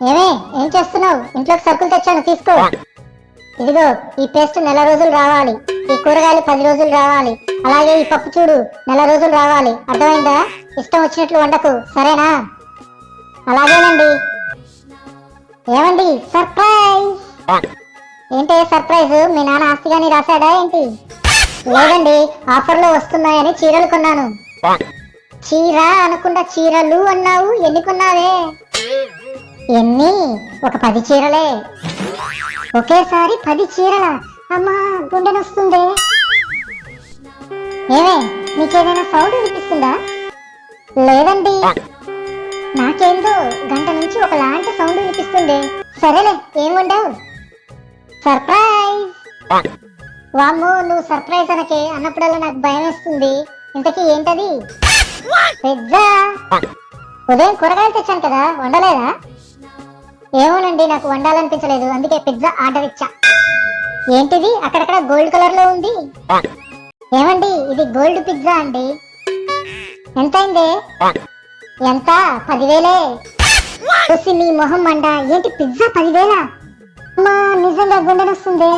ఏమే ఏం చేస్తున్నావు? ఇంట్లోకి సరుకులు తెచ్చాను తీసుకో. ఇదిగో ఈ పేస్ట్ నెల రోజులు రావాలి. ఈ కూరగాయలు పది రోజులు రావాలి. అలాగే ఈ పప్పు చూడు నెల రోజులు రావాలి. అర్థమైందా? ఇష్టం వచ్చినట్లు వండకు సరేనా? అలాగేనండి. ఏమండి సర్ప్రైజ్! ఏంటి సర్ప్రైజ్? మీ నాన్న ఆస్తిగాని రాశాడా ఏంటి? లేదండి ఆఫర్లో వస్తున్నాయని చీరలు కొన్నాను. చీర అనకుండా చీరలు అన్నావు ఎన్ని కొన్నావే? ఎన్ని? ఒక పది చీరలే. ఒకేసారి పది చీరల. అమ్మా గుండె నొస్తుంది. ఏమే మీకేదైనా సౌండ్ వినిపిస్తుందా? లేదండి. నాకేందో గంట నుంచి ఒకలాంటి సౌండ్ వినిపిస్తుంది. సరేలే ఏం వండావు? సర్ప్రైజ్. వామ్మో నువ్వు సర్ప్రైజ్ అనకే అన్నప్పుడల్లా నాకు భయం వేస్తుంది. ఇంతకీ ఏంటది? పిజ్జా. ఉదయం కూరగాయలు తెచ్చాను కదా వండలేదా? ఏమోనండి నాకు వండాలనిపించలేదు. అందుకే పిజ్జా ఆర్డర్ ఇచ్చా. ఏంటిది? అక్కడక్కడ గోల్డ్ కలర్లో ఉంది. ఏమండి ఇది గోల్డ్ పిజ్జా అండి. ఎంత అయింది ఎంత? పదివేలే. చూసి మీ మొహం మండ. ఏంటి పిజ్జా పదివేలా? అమ్మా నిజంగా గుండెనొస్తుంది.